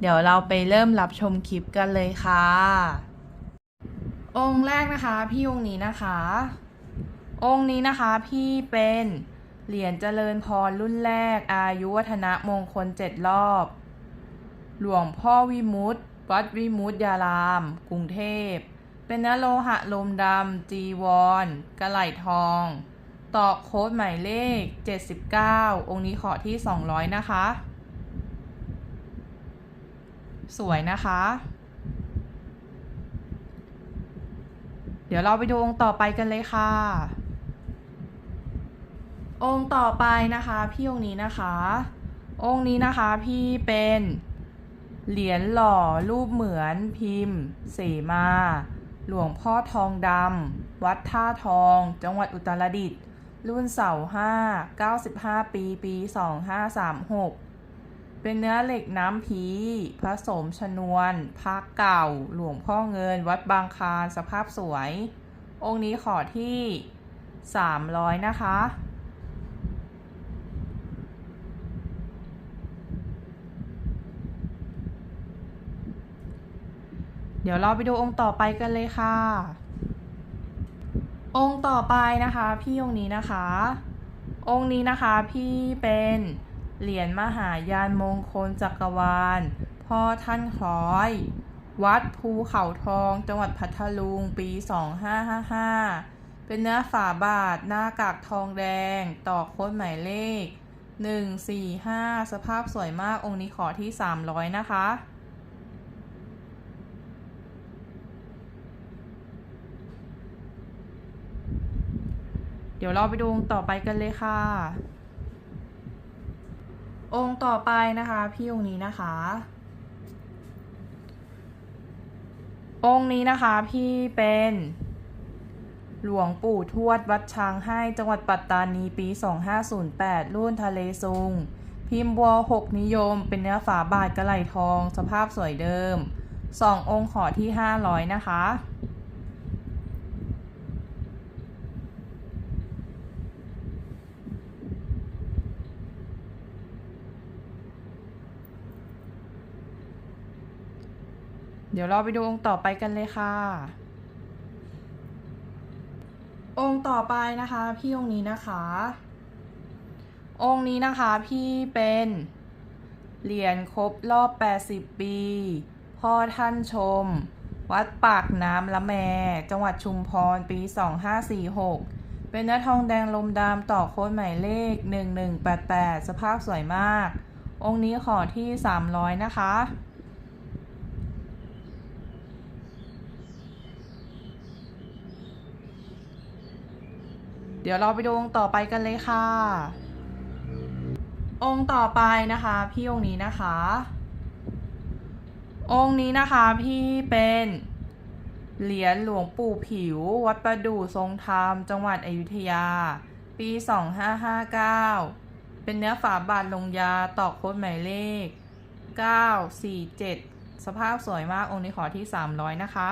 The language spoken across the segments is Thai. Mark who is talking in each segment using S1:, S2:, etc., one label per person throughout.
S1: เดี๋ยวเราไปเริ่มรับชมคลิปกันเลยค่ะ องค์แรกนะคะพี่องค์นี้นะคะ องค์นี้นะคะพี่เป็นเหรียญเจริญพรรุ่นแรก อายุวัฒนะมงคลเจ็ดรอบ หลวงพ่อวิมุตติวัดวิมุตติยาราม กรุงเทพ เป็นนโลหะลมดำจีวรกระไหลทอง ตอกโค้ดหมายเลข 79 องค์นี้ขอที่ 200 นะคะ สวยนะคะ เดี๋ยวเราไปดูองค์ต่อไปกันเลยค่ะ องค์ต่อไปนะคะ พี่องค์นี้นะคะ องค์นี้นะคะพี่เป็นเหรียญหล่อรูปเหมือนพิมพ์เสมา หลวงพ่อทองดำวัดท่าทอง จังหวัดอุตรดิตถ์รุ่นเสาห้า95ปี ปี2536 เป็นเนื้อเหล็กน้ำผีผสมชนวนพักเก่า หลวงพ่อเงิน วัดบางคานสภาพสวย องค์นี้ขอที่ 300 นะคะ เดี๋ยวเราไปดูองค์ต่อไปกันเลยค่ะ องค์ต่อไปนะคะ พี่องค์นี้นะคะ องค์นี้นะคะพี่เป็น เหรียญมหายานมงคลจักรวาล พ่อท่านคล้อย วัดภูเขาทองจังหวัดพัทลุงปี 2555 เป็นเนื้อฝาบาทหน้ากากทองแดง ต่อโค้ดหมายเลข 145 สภาพสวยมากองค์นี้ขอที่ 300 นะคะเดี๋ยวเราไปดูองต่อไปกันเลยค่ะ องค์ต่อไปนะคะพี่องค์นี้นะคะ องค์นี้นะคะพี่เป็นหลวงปู่ทวดวัดช้างให้จังหวัดปัตตานีปี 2508 รุ่นทะเลซุง พิมพ์บัวหกนิยม เป็นเนื้อฝาบาทกระไหลทอง สภาพสวยเดิมสององค์ขอที่ 500 นะคะ เดี๋ยวเราไปดูองค์ต่อไปกันเลยค่ะ องค์ต่อไปนะคะ พี่องค์นี้นะคะ องค์นี้นะคะพี่เป็นเหรียญครบรอบ 80 ปี พ่อท่านชม วัดปากน้ำละแม จังหวัดชุมพร ปี 2546 เป็นเนื้อทองแดงลมดำต่อโค้ดหมายเลข 1188 สภาพสวยมาก องค์นี้ขอที่ 300 นะคะ ดี๋ยวเราไปดูองค์ต่อไปกันเลยค่ะ องค์ต่อไปนะคะ พี่องค์นี้นะคะ องค์นี้นะคะพี่เป็นเหรียญหลวงปู่ผิว วัดประดู่ทรงธรรม จังหวัดอยุธยา ปี 2559 เป็นเนื้อฝาบาทลงยาตอกโค้ดหมายเลข 947 สภาพสวยมากองค์นี้ขอที่ 300 นะคะ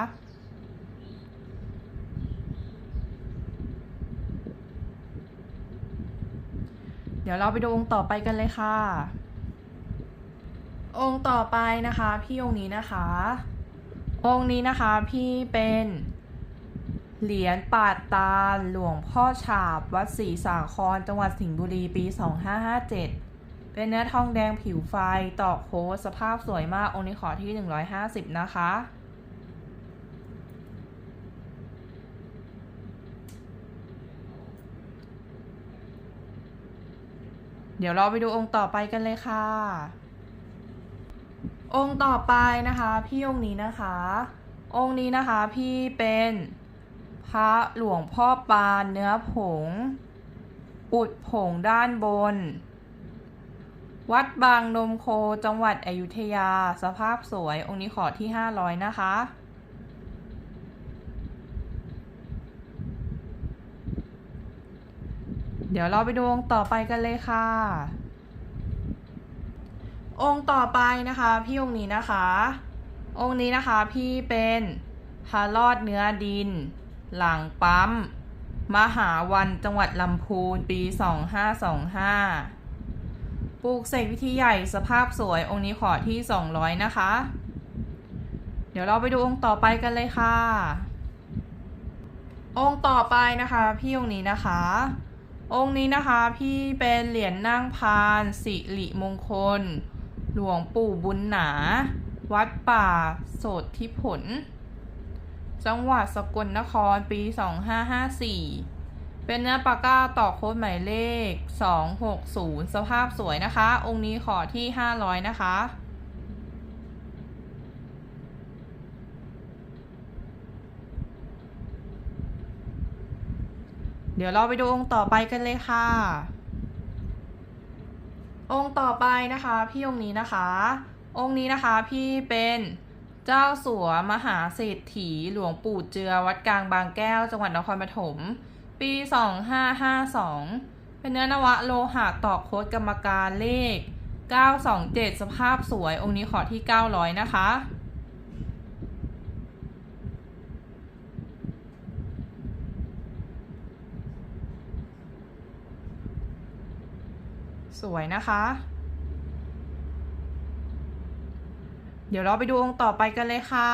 S1: เดี๋ยวเราไปดูองค์ต่อไปกันเลยค่ะ องค์ต่อไปนะคะ พี่องค์นี้นะคะ องค์นี้นะคะพี่เป็นเหรียญปาดตาลหลวงพ่อฉาบวัดศรีสาครจังหวัดสิงห์บุรีปี 2557 เป็นเนื้อทองแดงผิวไฟตอกโค้สภาพสวยมากองค์นี้ขอที่ 150 นะคะ เดี๋ยวเราไปดูองค์ต่อไปกันเลยค่ะ องค์ต่อไปนะคะ พี่องค์นี้นะคะ องค์นี้นะคะพี่เป็นพระหลวงพ่อปานเนื้อผง อุดผงด้านบน วัดบางนมโคจังหวัดอยุธยา สภาพสวยองค์นี้ขอที่ 500 นะคะ ดี๋ยวเราไปดูองค์ต่อไปกันเลยค่ะ องค์ต่อไปนะคะ พี่องค์นี้นะคะ องค์นี้นะคะพี่เป็นพระรอดเนื้อดิน หลังปั๊ม มหาวันจังหวัดลำพูนปี 2525 ปลูกเสกวิธีใหญ่สภาพสวยองค์นี้ขอที่ 200 นะคะ เดี๋ยวเราไปดูองค์ต่อไปกันเลยค่ะ องค์ต่อไปนะคะ พี่องค์นี้นะคะ องค์นี้นะคะพี่เป็นเหรียญนั่งพานสิริมงคล หลวงปู่บุญหนา วัดป่า โสดทิผล จังหวัดสกลนครปี 2554 เป็นเนื้อปากก้าต่อโค้ดหมายเลข 260 สภาพสวยนะคะ องค์นี้ขอที่ 500 นะคะ เดี๋ยวเราไปดูองค์ต่อไปกันเลยค่ะ องค์ต่อไปนะคะ พี่องค์นี้นะคะ องค์นี้นะคะพี่เป็นเจ้าสัวมหาเศรษฐีหลวงปู่เจือวัดกลางบางแก้ว จังหวัดนครปฐมปี 2552 เป็นเนื้อนวะโลหะต่อโค้ดกรรมการเลข 927 สภาพสวยองค์นี้ขอที่ 900 นะคะ สวยนะคะ เดี๋ยวเราไปดูองค์ต่อไปกันเลยค่ะ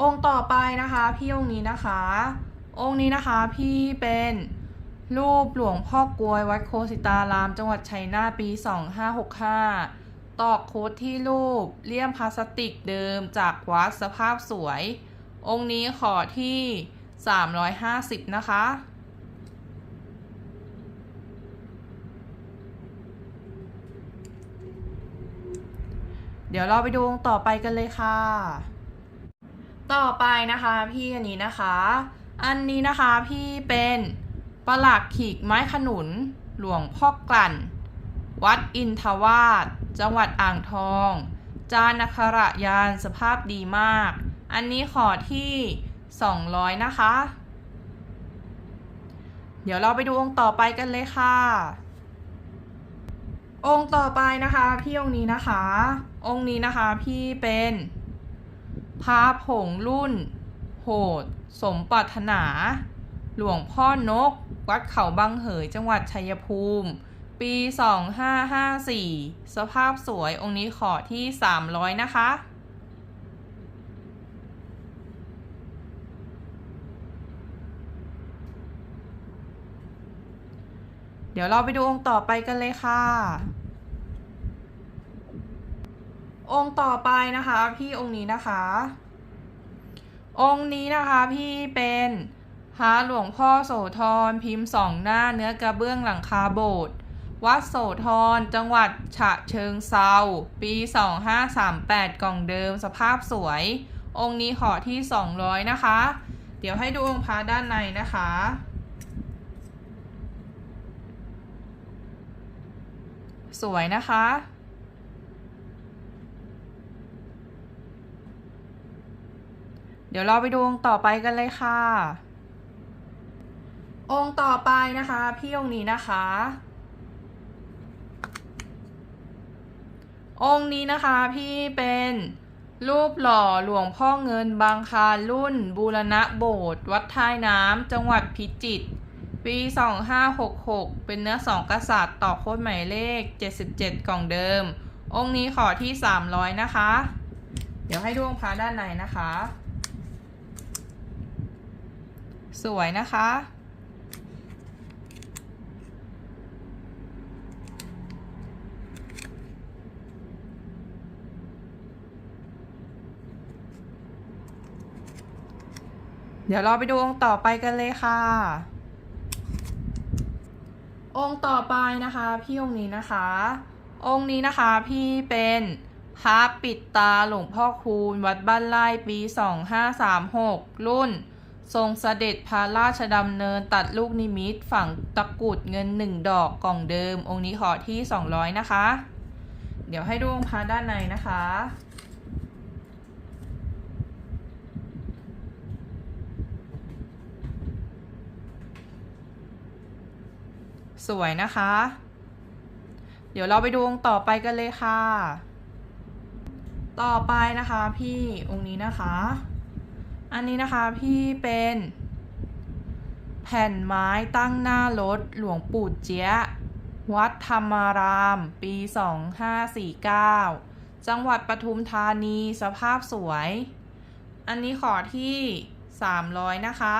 S1: องค์ต่อไปนะคะพี่องค์นี้นะคะ องค์นี้นะคะพี่เป็นรูปหลวงพ่อกลวยวัดโคสิตาราม จังหวัดชัยนาทปี 2565 ตอกโค้ดที่รูปเลี่ยมพลาสติกเดิมจากวัดสภาพสวย องค์นี้ขอที่ 350 นะคะ เดี๋ยวเราไปดูองค์ต่อไปกันเลยค่ะ ต่อไปนะคะพี่อันนี้นะคะ อันนี้นะคะพี่เป็นประหลักขีกไม้ขนุนหลวงพ่อกลั่น วัดอินทวาสจังหวัดอ่างทอง จานอัคระยานสภาพดีมาก อันนี้ขอที่ 200 นะคะ เดี๋ยวเราไปดูองค์ต่อไปกันเลยค่ะ องค์ต่อไปนะคะ พี่องค์นี้นะคะ องค์นี้นะคะพี่เป็นพระผงรุ่น โหด สมปรารถนา หลวงพ่อนก วัดเขาบางเหยจังหวัดชัยภูมิ ปี 2554 สภาพสวยองค์นี้ขอที่ 300 นะคะเดี๋ยวเราไปดูองค์ต่อไปกันเลยค่ะ องค์ต่อไปนะคะ พี่องค์นี้นะคะ องค์นี้นะคะพี่เป็นพระหลวงพ่อโสธรพิมพ์สองหน้าเนื้อกระเบื้องหลังคาโบสถ์วัดโสธรจังหวัดฉะเชิงเซาปี 2538 กล่องเดิมสภาพสวย องค์นี้ขอที่ 200 นะคะ เดี๋ยวให้ดูองค์พระด้านในนะคะ สวยนะคะ เดี๋ยวเราไปดูองค์ต่อไปกันเลยค่ะ องค์ต่อไปนะคะ พี่องค์นี้นะคะ องค์นี้นะคะพี่เป็นรูปหล่อหลวงพ่อเงินบางคารุ่น บูรณะโบสถ์วัดท้ายน้ำจังหวัดพิจิตรปี 2566 เป็นเนื้อสองกษัตริย์ต่อโค้ดหมายเลข 77 กล่องเดิม องค์นี้ขอที่ 300 นะคะ เดี๋ยวให้ดูองค์พระด้านในนะคะ สวยนะคะ เดี๋ยวเราไปดูองค์ต่อไปกันเลยค่ะ องค์ต่อไปนะคะ พี่องค์นี้นะคะ องค์นี้นะคะพี่เป็นพระปิดตาหลวงพ่อคูณวัดบ้านไร่ปี 2536 รุ่น ทรงเสด็จพระราชดำเนินตัดลูกนิมิตฝั่งตะกุดเงินหนึ่งดอกกล่องเดิม องค์นี้ขอที่ 200 นะคะ เดี๋ยวให้ดูองค์พระด้านในนะคะ สวยนะคะ เดี๋ยวเราไปดูองค์ต่อไปกันเลยค่ะ ต่อไปนะคะพี่องค์นี้นะคะ อันนี้นะคะพี่เป็นแผ่นไม้ตั้งหน้ารถหลวงปู่เจี๊ยะวัดธรรมาราม ปี 2549 จังหวัดปทุมธานีสภาพสวย อันนี้ขอที่ 300 นะคะ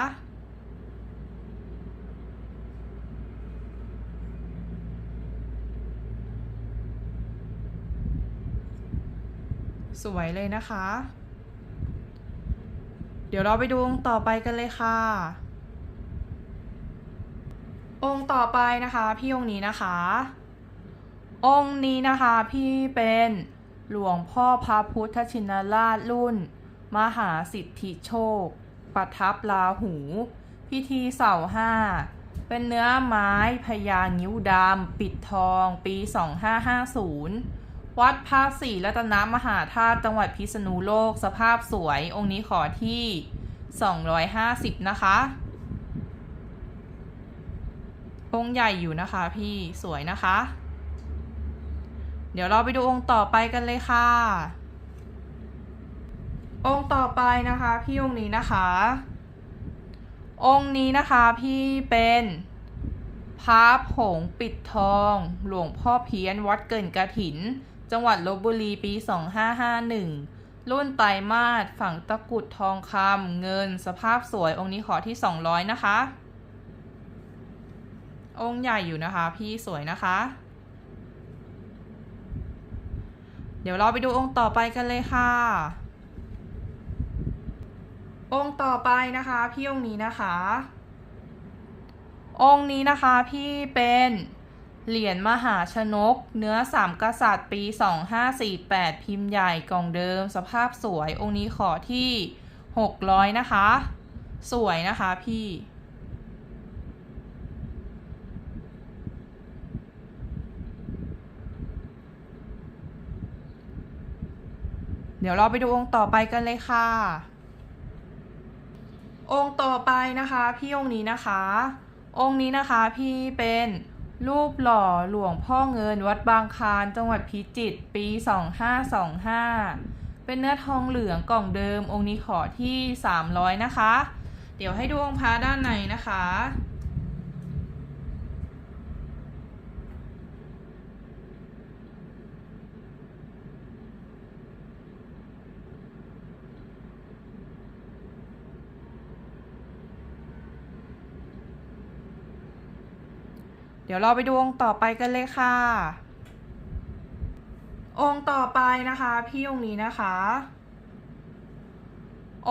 S1: สวยเลยนะคะ เดี๋ยวเราไปดูองค์ต่อไปกันเลยค่ะ องค์ต่อไปนะคะพี่องค์นี้นะคะ องค์นี้นะคะพี่เป็นหลวงพ่อพระพุทธชินราชรุ่น มหาสิทธิโชคประทับลาหู พิธีเสาห้า เป็นเนื้อไม้พญางิ้วดำปิดทองปี 2550 วัดพระศรีรัตนมหาธาตุจังหวัดพิษณุโลกสภาพสวย องค์นี้ขอที่ 250 นะคะ องค์ใหญ่อยู่นะคะพี่สวยนะคะ เดี๋ยวเราไปดูองค์ต่อไปกันเลยค่ะ องค์ต่อไปนะคะ พี่องค์นี้นะคะ องค์นี้นะคะพี่เป็นพระผงปิดทอง หลวงพ่อเพี้ยนวัดเกินกระถิน จังหวัดลบบุรีปี 2551 รุ่นไตรมาสฝังตะกุดทองคำเงินสภาพสวยองค์นี้ขอที่ 200 นะคะ องค์ใหญ่อยู่นะคะพี่สวยนะคะ เดี๋ยวเราไปดูองค์ต่อไปกันเลยค่ะองค์ต่อไปนะคะพี่องค์นี้นะคะ องค์นี้นะคะพี่เป็น เหรียญมหาชนก เนื้อสามกษัตริย์ปี 2548 พิมพ์ใหญ่กล่องเดิม สภาพสวยองค์นี้ขอที่ 600 นะคะ สวยนะคะพี่เดี๋ยวเราไปดูองค์ต่อไปกันเลยค่ะ องค์ต่อไปนะคะ พี่องค์นี้นะคะ องค์นี้นะคะพี่เป็น รูปหล่อหลวงพ่อเงินวัดบางคานจังหวัดพิจิตรปี 2525 เป็นเนื้อทองเหลืองกล่องเดิมองค์นี้ขอที่ 300 นะคะ เดี๋ยวให้ดูองค์พระด้านในนะคะ เดี๋ยวเราไปดูองค์ต่อไปกันเลยค่ะ องค์ต่อไปนะคะ พี่องค์นี้นะคะ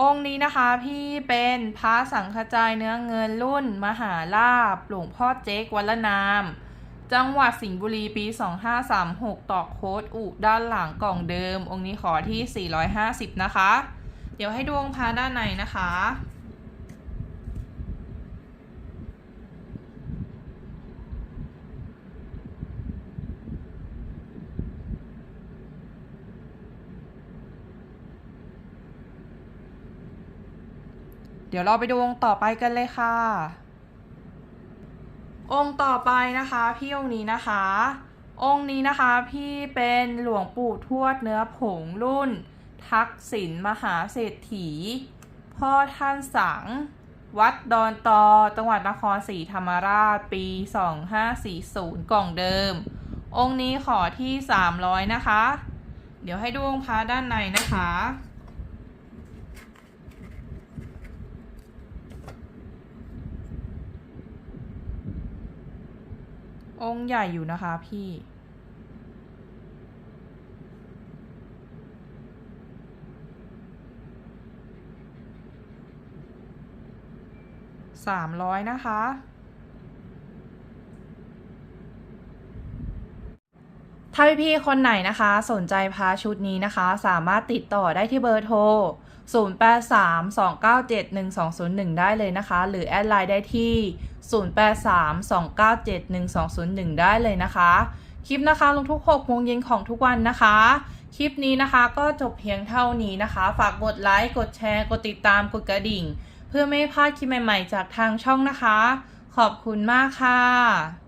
S1: องค์นี้นะคะพี่เป็นพระสังฆจายเนื้อเงินรุ่น มหาลาบหลวงพ่อเจ๊กวัลนาม จังหวัดสิงห์บุรีปี 2536ตอกโค้ดอุด้านหลังกล่องเดิม องค์นี้ขอที่ 450 นะคะ เดี๋ยวให้ดูองค์พระด้านในนะคะ เดี๋ยวเราไปดูองค์ต่อไปกันเลยค่ะ องค์ต่อไปนะคะ พี่องค์นี้นะคะ องค์นี้นะคะ พี่เป็นหลวงปู่ทวดเนื้อผงรุ่น ทักษิณมหาเศรษฐี พ่อท่านสัง วัดดอนตอจังหวัดนครศรีธรรมราชปี 2540 กล่องเดิม องค์นี้ขอที่ 300 นะคะ เดี๋ยวให้ดูองค์พระด้านในนะคะ องค์ใหญ่อยู่นะคะพี่ สามร้อยนะคะ ถ้าพี่ๆคนไหนนะคะ สนใจพาชุดนี้นะคะ สามารถติดต่อได้ที่เบอร์โทร 0832971201 ได้เลยนะคะ หรือแอดไลน์ได้ที่ 0832971201 ได้เลยนะคะ คลิปนะคะลงทุก6โมงเย็นของทุกวันนะคะ คลิปนี้นะคะก็จบเพียงเท่านี้นะคะ ฝากกดไลค์ กดแชร์ กดติดตาม กดกระดิ่ง เพื่อไม่พลาดคลิปใหม่ ๆ จากทางช่องนะคะ ขอบคุณมากค่ะ